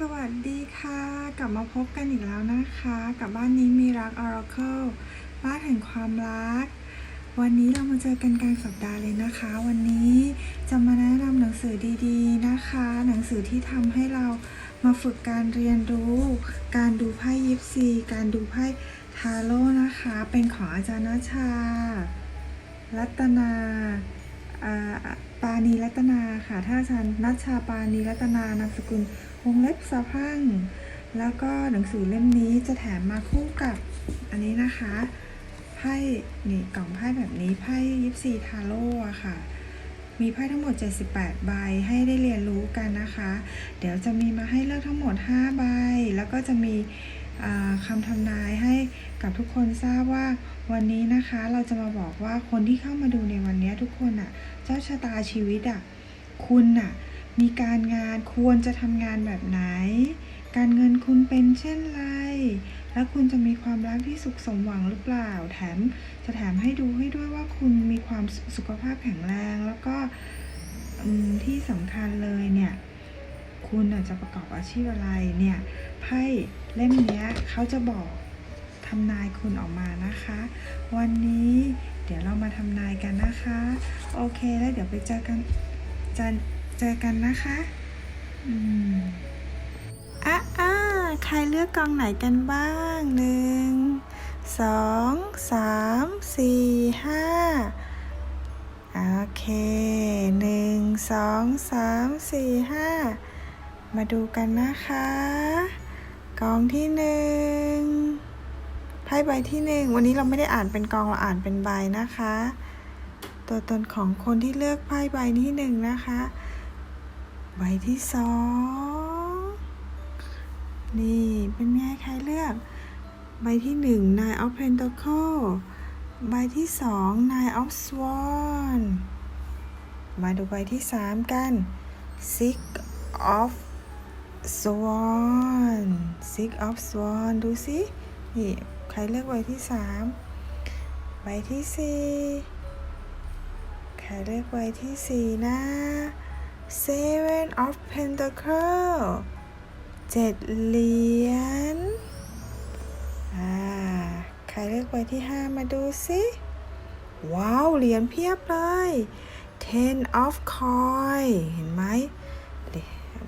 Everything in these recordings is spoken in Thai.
สวัสดีค่ะ กลับมาพบกันอีกแล้วนะคะ กับบ้านนี้มีรัก Oracle บ้านแห่งความรัก วันนี้เรามาเจอกันกลางสัปดาห์เลยนะคะ วันนี้จะมาแนะนำหนังสือดีๆนะคะ หนังสือที่ทำให้เรามาฝึกการเรียนรู้ การดูไพ่ยิปซี การดูไพ่ทาโร่นะคะ เป็นของอาจารย์นชชารัตนา ปานีรัตนาค่ะ ถ้าอาจารย์นัชชาปานีรัตนานามสกุลวงเล็บสะพัง แล้วก็หนังสือเล่มนี้จะแถมมาคู่กับอันนี้นะคะไพ่นี่กล่องไพ่แบบนี้ไพ่ยิปซีทาโร่ค่ะมีไพ่ทั้งหมด 78 ใบ ให้ได้เรียนรู้กันนะคะ เดี๋ยวจะมีมาให้เลือกทั้งหมด 5 ใบ แล้วก็จะมี คำทำนายให้กับทุกคนทราบว่าวันนี้นะคะเราจะมาบอกว่าคนที่เข้ามาดูในวันนี้ทุกคนอะเจ้าชะตาชีวิตอะคุณอะมีการงานควรจะทำงานแบบไหน การเงินคุณเป็นเช่นไร แล้วคุณจะมีความรักที่สุขสมหวังหรือเปล่า แถมจะแถมให้ดูให้ด้วยว่าคุณมีความสุขภาพแข็งแรง แล้วก็ที่สำคัญเลยเนี่ย คุณจะประกอบอาชีพอะไรเนี่ยไพ่เล่มนี้เขาจะบอกทำนายคุณออกมานะคะ วันนี้เดี๋ยวเรามาทำนายกันนะคะ โอเคแล้วเดี๋ยวไปเจอกันจะเจอกันนะคะอืมอะอะใครเลือกกองไหนกันบ้างหนึ่งสองสามสี่ห้าโอเคหนึ่งสองสามสี่ห้า มาดูกันนะคะ กองที่หนึ่งไพ่ใบที่หนึ่งวันนี้เราไม่ได้อ่านเป็นกองเราอ่านเป็นใบนะคะ ตัวตนของคนที่เลือกไพ่ใบที่หนึ่งนะคะ ใบที่สองนี่เป็นไงใครเลือก ใบที่หนึ่ง Nine of Pentacle ใบที่สอง Nine of Swan มาดูใบที่สามกัน Six of Swan Six of Swan ดูสินี่ใครเลือกใบที่สามใบที่สี่ใครเลือกใบที่สี่นะ Seven of Pentacle เจ็ดเหรียญอ่าใครเลือกใบที่ห้ามาดูสิว้าว เหรียญเพียบเลย Ten of Coin เห็นไหม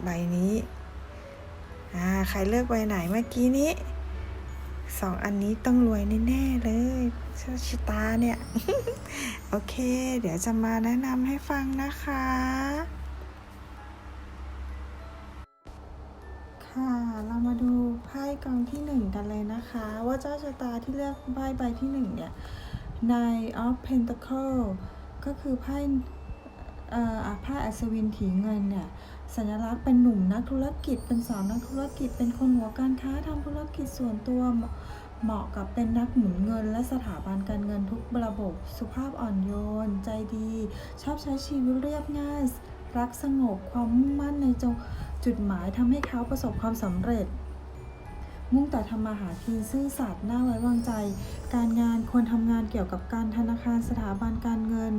ใบนี้ อ่าใครเลือกใบไหนเมื่อกี้นี้สองอันนี้ต้องรวยแน่ๆเลยชคชะตาเนี่ย โอเค เดี๋ยวจะมาแนะนำให้ฟังนะคะ ค่ะ เรามาดูไพ่กองที่หนึ่งกันเลยนะคะ ว่าเจ้าชะตาที่เลือกไพ่ใบที่หนึ่งเนี่ย Nine of Pentacle ก็คือไพ่เอ่อไพ่อัศวินถีเงินเนี่ย สัญลักษณ์เป็นหนุ่มนักธุรกิจ เป็นสาวนักธุรกิจ เป็นคนหัวการค้าทำธุรกิจส่วนตัวเหมาะกับเป็นนักหมุนเงิน และสถาบันการเงินทุกระบบ สุภาพอ่อนโยน ใจดี ชอบใช้ชีวิตเรียบง่าย รักสงบความมุ่งมั่นในจงจุดหมายทำให้เขาประสบความสำเร็จ มุ่งแต่ทำมาหากินซื่อสัตย์น่าไว้วางใจ การงานควรทำงานเกี่ยวกับการธนาคารสถาบันการเงิน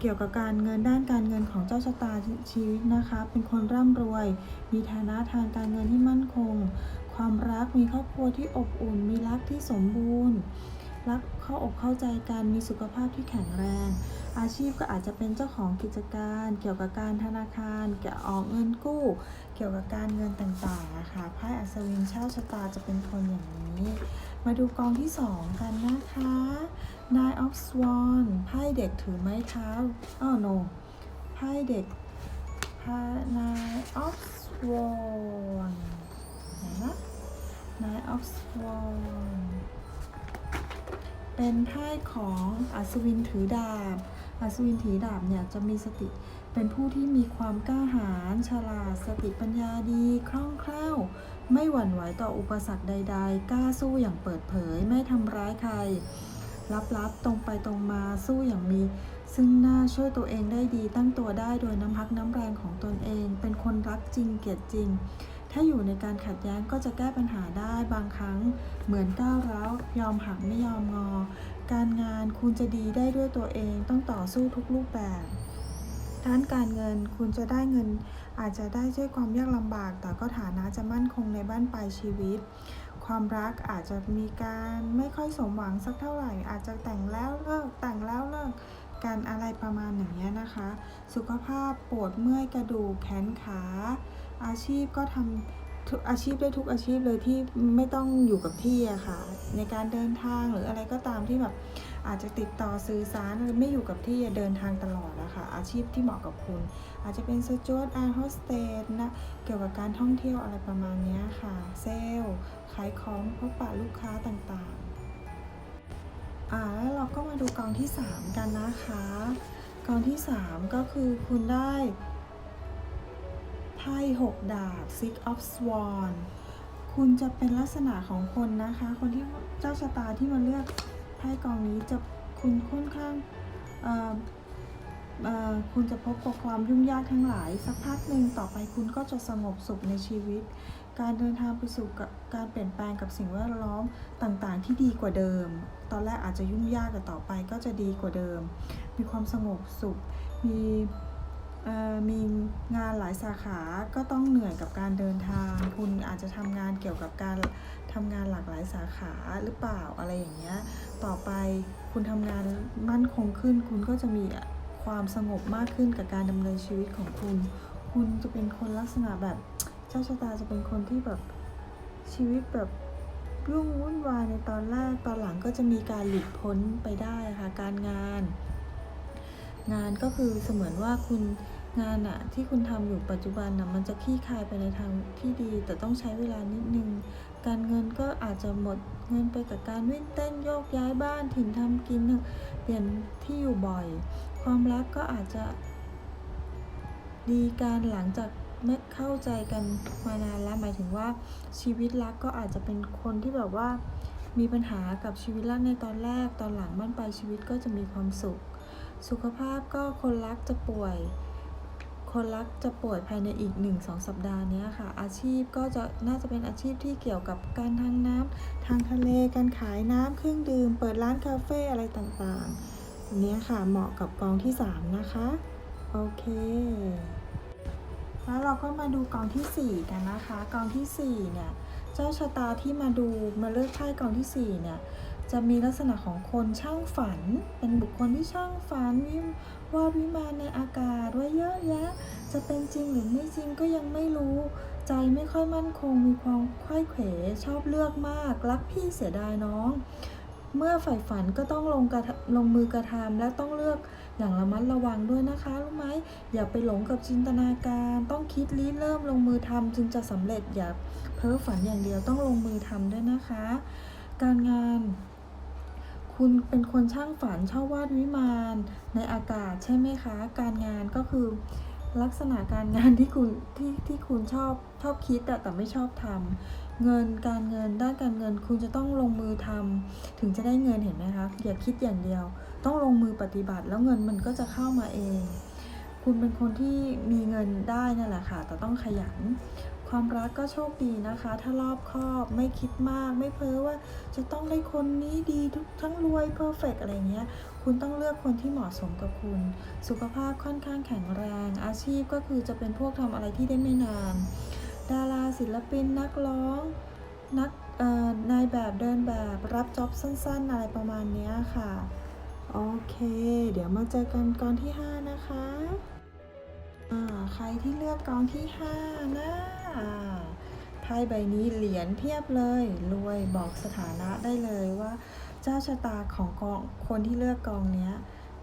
เกี่ยวกับการเงินด้านการเงินของเจ้าชะตาชีวิตนะคะ เป็นคนร่ำรวย มีฐานะทางการเงินที่มั่นคง ความรักมีครอบครัวที่อบอุ่น มีรักที่สมบูรณ์ รักเข้าอกเข้าใจกันมีสุขภาพที่แข็งแรง อาชีพก็อาจจะเป็นเจ้าของกิจการ เกี่ยวกับการธนาคารเกี่ยวออกเงินกู้ เกี่ยวกับการเงินต่างๆนะคะ ไพ่อัศวินเช่าชะตาจะเป็นคนอย่างนี้ มาดูกองที่ 2 กันนะคะ Nine of Swan ไพ่เด็กถือไม้เท้าอ้าว no ไพ่เด็กไพ่ Nine of Swan ไหนนะ Nine of Swan เป็นไพ่ของอัศวินถือดาบ อัศวินถือดาบเนี่ยจะมีสติ เป็นผู้ที่มีความกล้าหาญฉลาด สติปัญญาดี คล่องแคล่ว ไม่หวั่นไหวต่ออุปสรรคใด ๆ กล้าสู้อย่างเปิดเผย ไม่ทำร้ายใคร ลับๆ ตรงไปตรงมา สู้อย่างมี ซึ่งหน้าช่วยตัวเองได้ดี ตั้งตัวได้โดยน้ำพักน้ำแรงของตนเอง เป็นคนรักจริง เกลียดจริง ถ้าอยู่ในการขัดแย้งก็จะแก้ปัญหาได้ บางครั้ง เหมือนก้าวร้าวยอมหักไม่ยอมงอ การงานคุณจะดีได้ด้วยตัวเอง ต้องต่อสู้ทุกรูปแบบ ด้านการเงินคุณจะได้เงิน อาจจะได้ด้วยความยากลำบาก แต่ก็ฐานะจะมั่นคงในบ้านปลายชีวิต ความรักอาจจะมีการไม่ค่อยสมหวังสักเท่าไหร่ อาจจะแต่งแล้วเลิกแต่งแล้วเลิกกันอะไรประมาณอย่างเงี้ยนะคะ สุขภาพปวดเมื่อยกระดูกแขนขา อาชีพก็ทำอาชีพได้ทุกอาชีพเลยที่ไม่ต้องอยู่กับที่อะค่ะ ในการเดินทางหรืออะไรก็ตามที่แบบ อาจจะติดต่อสื่อสารหรือไม่อยู่กับที่เดินทางตลอดอะคะอาชีพที่เหมาะกับคุณ อาจจะเป็นสจวตแอร์โฮสเตสนะเกี่ยวกับการท่องเที่ยวอะไรประมาณนี้ค่ะ เซลขายของพบปะลูกค้าต่างๆอ่าแล้วเราก็มาดูกองที่ 3 กันนะคะกองที่ 3 ก็คือคุณได้ไพ่6ดาบ Six of Swan คุณจะเป็นลักษณะของคนนะคะ คนที่เจ้าชะตาที่มาเลือก ไพ่กองนี้จะคุณค่อนข้างคุณจะพบกับความยุ่งยากทั้งหลาย สักพักหนึ่งต่อไปคุณก็จะสงบสุขในชีวิต การเดินทางไปสู่การเปลี่ยนแปลงกับสิ่งแวดล้อมต่างๆ ที่ดีกว่าเดิม ตอนแรกอาจจะยุ่งยากแต่ต่อไปก็จะดีกว่าเดิม มีความสงบสุข มี มีงานหลายสาขาก็ต้องเหนื่อยกับการเดินทาง คุณอาจจะทำงานเกี่ยวกับการทำงานหลากหลายสาขาหรือเปล่าอะไรอย่างเงี้ยต่อไปคุณทำงานมั่นคงขึ้น คุณก็จะมีความสงบมากขึ้นกับการดำเนินชีวิตของคุณ คุณจะเป็นคนลักษณะแบบเจ้าชะตาจะเป็นคนที่แบบชีวิตแบบยุ่งวุ่นวายในตอนแรกตอนหลังก็จะมีการหลุดพ้นไปได้ค่ะการงาน งานก็คือเสมือนว่าคุณงานอะที่คุณทำอยู่ปัจจุบันอะมันจะคลี่คลายไปในทางที่ดี แต่ต้องใช้เวลานิดนึง การเงินก็อาจจะหมดเงินไปกับการวิ่งเต้นโยกย้ายบ้านถิ่นทำกินเปลี่ยนที่อยู่บ่อย ความรักก็อาจจะดีการหลังจากไม่เข้าใจกันมานานแล้วหมายถึงว่าชีวิตรักก็อาจจะเป็นคนที่แบบว่ามีปัญหากับชีวิตรักในตอนแรกตอนหลังบ้านปลายชีวิตก็จะมีความสุข สุขภาพก็คนรักจะป่วย คนรักจะป่วยภายในอีก 1-2 สัปดาห์นี้ค่ะ อาชีพก็จะน่าจะเป็นอาชีพที่เกี่ยวกับการทางน้ำทางทะเลการขายน้ำเครื่องดื่ม เปิดร้านคาเฟ่อะไรต่างๆนเนี้ยค่ะเหมาะกับกองที่ 3 นะคะ โอเคแล้วเราก็มาดูกองทีสี่4 กันนะคะ กองทีสี่4เนี่ย เจ้าชะตาที่มาดูมาเลือกไพ่กองทีสี่4เนี่ย จะมีลักษณะของคนช่างฝัน เป็นบุคคลที่ช่างฝันวิมวาดวิมานในอากาศว่าเยอะแยะ จะเป็นจริงหรือไม่จริงก็ยังไม่รู้ ใจไม่ค่อยมั่นคงมีความไขว้เขวชอบเลือกมาก รักพี่เสียดายน้อง เมื่อใฝ่ฝันก็ต้องลงกระทะลงมือกระทำและต้องเลือกอย่างระมัดระวังด้วยนะคะรู้ไหมอย่าไปหลงกับจินตนาการ ต้องคิดริเริ่มลงมือทำจึงจะสำเร็จอย่าเพ้อฝันอย่างเดียวต้องลงมือทำด้วยนะคะ การงาน คุณเป็นคนช่างฝันชอบวาดวิมานในอากาศใช่ไหมคะ การงานก็คือลักษณะการงานที่คุณที่ที่คุณชอบชอบคิดแต่แต่ไม่ชอบทำเงินการเงินด้านการเงินคุณจะต้องลงมือทำถึงจะได้เงินเห็นไหมคะอย่าคิดอย่างเดียว ต้องลงมือปฏิบัติแล้วเงินมันก็จะเข้ามาเอง คุณเป็นคนที่มีเงินได้นั่นแหละค่ะ แต่ต้องขยัน ความรักก็โชคดีนะคะ ถ้ารอบคอบไม่คิดมากไม่เพ้อว่าจะต้องได้คนนี้ดีทุกทั้งรวยเพอร์เฟกอะไรเงี้ย คุณต้องเลือกคนที่เหมาะสมกับคุณ สุขภาพค่อนข้างแข็งแรง อาชีพก็คือจะเป็นพวกทำอะไรที่ได้ไม่นาน ดาราศิลปินนักร้องนักนายแบบเดินแบบรับจ็อบสั้น ๆ อะไรประมาณนี้ค่ะ โอเค เดี๋ยวมาเจอกันกองที่ 5 นะคะ ใครที่เลือกกองที่ 5 นะไพ่ใบนี้เหรียญเพียบเลยรวยบอกสถานะได้เลยว่า เจ้าชะตาของกองคนที่เลือกกองเนี้ย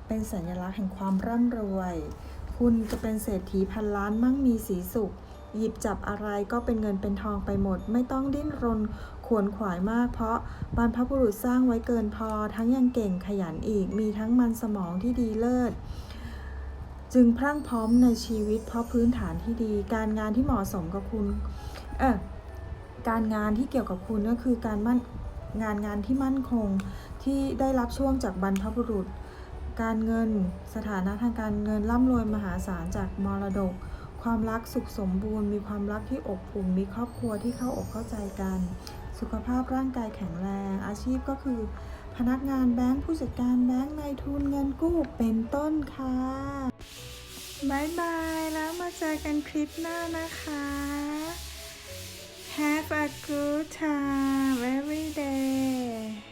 เป็นสัญลักษณ์แห่งความร่ำรวย คุณจะเป็นเศรษฐีพันล้านมั่งมีสีสุข หยิบจับอะไรก็เป็นเงินเป็นทองไปหมด ไม่ต้องดิ้นรนขวนขวายมาก เพราะบรรพบุรุษสร้างไว้เกินพอ ทั้งยังเก่งขยันอีก มีทั้งมันสมองที่ดีเลิศ จึงพรั่งพร้อมในชีวิตเพราะพื้นฐานที่ดี การงานที่เหมาะสมกับคุณเออการงานที่เกี่ยวกับคุณก็คือการมั่นงานงานที่มั่นคงที่ได้รับช่วงจากบรรพบุรุษ การเงินสถานะทางการเงินร่ำรวยมหาศาลจากมรดก ความรักสุขสมบูรณ์ มีความรักที่อบอุ่นมีครอบครัวที่เข้าอกเข้าใจกัน สุขภาพร่างกายแข็งแรง อาชีพก็คือ พนักงานแบงค์ผู้จัดการแบงค์นายทุนเงินกู้เป็นต้นค่ะบายบายแล้วมาเจอกันคลิปหน้านะคะ Have a good time every day